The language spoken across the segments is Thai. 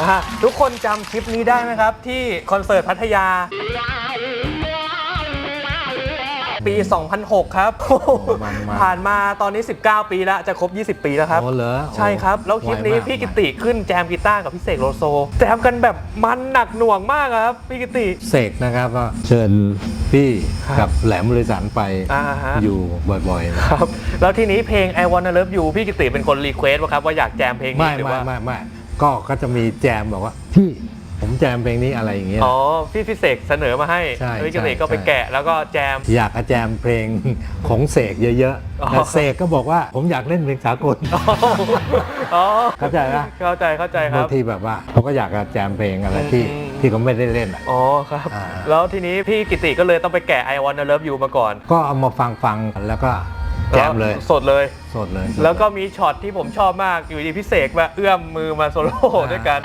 อะทุกคนจำคลิปนี้ได้ไหมครับ ที่คอนเสิร์ตพัทยา ปี 2006 ครับ มันมาก ผ่านมาตอนนี้ 19 ปีแล้ว จะครบ 20 ปีแล้วครับอ๋อเหรอใช่ครับ แล้วคลิปนี้ไวมากพี่กิติขึ้นแจมกีตาร์กับพี่เสกโลโซ แจมกันแบบมันหนักหน่วงมากครับ พี่กิติ เสกนะครับก็เชิญพี่ครับกับแหลมบริสารไปอ่าฮะ อยู่บ่อยๆนะครับ แล้วทีนี้เพลง I Wanna Love You พี่กิติเป็นคนรีเควสต์ว่าครับว่าอยากแจมเพลงไม่นี้หรือไม่ว่า ไม่ไม่ ก็ก็จะมีแจมบอกว่า พี่ผมแจมเพลงนี้อะไรอย่างเงี้ย อ๋อ พี่พี่เสกเสนอมาให้ใช่พี่กิติใช่ก็ไปใช่ แกะแล้วก็แจม อยากจะแจมเพลงของเสกเยอะอ๋อ ๆแต่เสกก็บอกว่าผมอยากเล่นเพลงสากล อ๋อเข้าใจปะเข้าใจเข้าใจครับาบ งทีแบบว่าเขาก็อยากจะแจมเพลงอะไรที่อืม ที่เขาไม่ได้เล่นอะ อ๋อครับ อ่า แล้วทีนี้พี่กิติก็เลยต้องไปแกะ I Wanna Love You มาก่อน ก็เอามาฟังฟังๆแล้วก็ แจมเลย สดเลย สดเลยแล้วก็มีช็อตที่ผมชอบมากอยู่ดีพี่เสกมาเอื้อมมือมาโซโล่อ่าด้วยกัน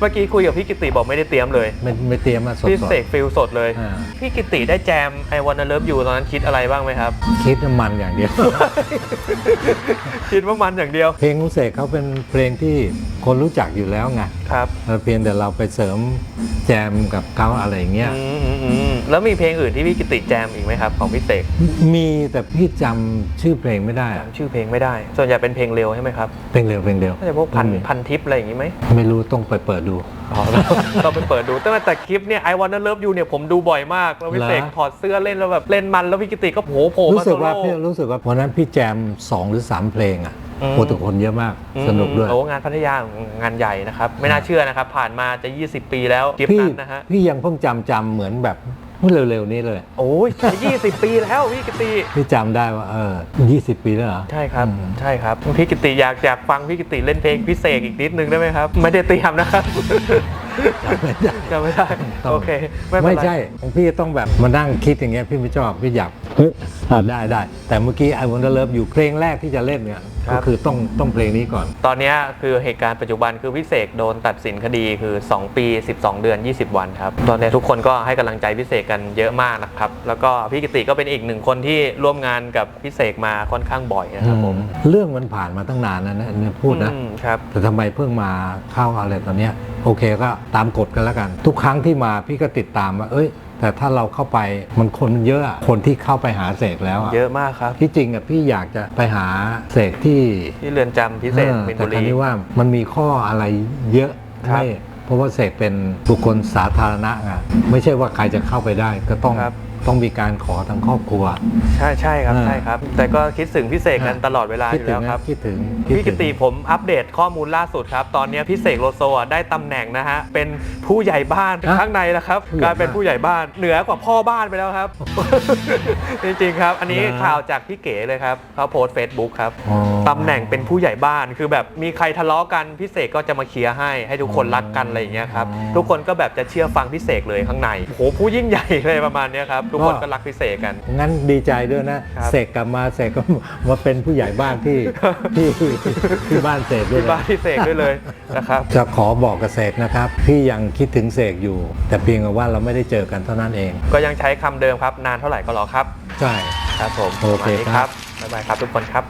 เมื่อกี้คุยกับพี่กิติบอกไม่ได้เตรียมเลย ไม่ไม่เตรียมมาสด พี่ๆเสกฟิลสดเลย อ่า พี่กิติได้แจม I Wanna Love You ตอนนั้นคิดอะไรบ้างไหมครับคิดน้ำมันอย่างเดียว คิดว่ามันอย่างเดียวเพลงของเสกเขาเป็นเพลงที่คนรู้จักอยู่แล้วไงครับ เออเพียงแต่เราไปเสริมแจมกับเขาอะไรอย่างเงี้ย อืมอืมอืม แล้วมีเพลงอื่นที่พี่กิติแจมอีกไหมครับของพี่เสกมีแต่พี่จำชื่อเพลงไม่ได้อะจำชื่อเพลงไม่ได้ ส่วนใหญ่เป็นเพลงเร็วใช่ไหมครับเพลงเร็วเพลงเร็วน่าจะพวกพันไม่มีพันทิปอะไรอย่างงี้ไหมไม่รู้ต้องไปเปิดดู อ๋อต้องไปเปิดดูตั้งแต่คลิปเนี่ย I Wanna Love You เนี่ยผมดูบ่อยมากแล้วพี่เหรอเสกถอดเสื้อเล่นแล้วแบบเล่นมันแล้วพี่กิติก็โผล่โผล่รู้มาสึโซกว่าโล่ พี่รู้สึกว่าวันนั้นพี่แจมสองหรือสามเพลงอะอืม โอ้แต่คนเยอะมากอืมสนุกด้วย โอ้งานพัทยางานใหญ่นะครับ ไม่น่าเชื่อนะครับ ผ่านมาจะ 20 ปีแล้วคลิปพี่นั้นนะฮะ พี่ยังเพิ่งจำจำเหมือนแบบ เมื่อเร็วๆนี้เลยโอ้ย20ปีแล้วพี่กิติพี่จำได้ว่าเออยี่สิบปีแล้วเหรอ ใช่ครับอืมใช่ครับพี่กิติอยากอยากฟังพี่กิติเล่นเพลงพิเศษอีกนิดนึงได้ไหมครับ ไม่ได้เตรียมนะครับจำไม่ได้ต้องโอเค ไม่เป็นไม่ไรใช่ของพี่ต้องแบบมานั่งคิดอย่างเงี้ยพี่ไม่ชอบ พี่อยากเฮ้ยอะได้ได้ แต่เมื่อกี้ I Want to Love อยู่เพลงแรกที่จะเล่นเนี่ย ก็คือต้องต้องเพลงนี้ก่อน ตอนเนี้ยคือเหตุการณ์ปัจจุบันคือพิเศษโดนตัดสินคดีคือ 2 ปี 12 เดือน 20 วันครับ ตอนเนี้ยทุกคนก็ให้กำลังใจพิเศษกันเยอะมากนะครับ แล้วก็พี่กิติก็เป็นอีกหนึ่งคนที่ร่วมงานกับพิเศษมาค่อนข้างบ่อยนะครับผมเรื่องมันผ่านมาตั้งนานแล้วนะเนี่ยพูดนะอืมครับแต่ทำไมเพิ่งมาเข้าอะไรตอนเนี้ยโอเคก็ตามกฎกันแล้วกัน ทุกครั้งที่มาพี่ก็ติดตามว่าเอ้ย แต่ถ้าเราเข้าไปมันคนมันเยอะอะคนที่เข้าไปหาเสกแล้วอะเยอะมากครับ ที่จริงอะพี่อยากจะไปหาเสกที่ที่เรือนจำพิเศษออมินแต่บุครั้รีนี้ว่ามันมีข้ออะไรเยอะครับไม่เพราะว่าเสกเป็นบุคคลสาธารณะไงไม่ใช่ว่าใครจะเข้าไปได้ก็ต้องครับ ต้องมีการขอทางครอบครัว ใช่ใช่ครับอ่าใช่ครับ แต่ก็คิดถึงพิเศษกันตลอดเวลาอคิดยู่ถึแล้งวนะครับคิดถึงคิดพี่ถึกิงติผมอัปเดตข้อมูลล่าสุดครับ ตอนนี้พี่เสกโลโซอะได้ตำแหน่งนะฮะเป็นผู้ใหญ่บ้านฮะข้างในแล้วครับผู้ใหญ่กลายเป็นบ้านผู้ใหญ่บ้านเหนือกว่าพ่อบ้านไปแล้วครับ จริงๆครับ อันนี้เหรอข่าวจากพี่เก๋เลยครับเขาโพสเฟซบุ๊กครับอ๋อตำแหน่งเป็นผู้ใหญ่บ้านคือแบบมีใครทะเลาะกันพี่เสกก็จะมาเคลียร์ให้ให้ทุกคนรักกันอะไรอย่างเงี้ยครับอ๋อทุกคนก็แบบจะเชื่อฟังพี่เสกเลยข้างในโอ้โหผู้ยิ่งใหญ่เลยประมาณเนี้ยครับทุกคนก็รักพี่เสกกัน งั้นดีใจด้วยนะครับเสกกลับมาเสกก็มาเป็นผู้ใหญ่บ้านที่ที่ที่บ้านเสกด้วยที่นะบ้านพี่เสกด้วยเลยนะครับจะขอบอกกับเสกนะครับพี่ยังคิดถึงเสกอยู่ แต่เพียงแต่ว่าเราไม่ได้เจอกันเท่านั้นเอง ก็ยังใช้คำเดิมครับ นานเท่าไหร่ก็รอครับ ใช่ครับผมโอเคประมาณนี้ครับบ๊ายบายครับทุกคนครับ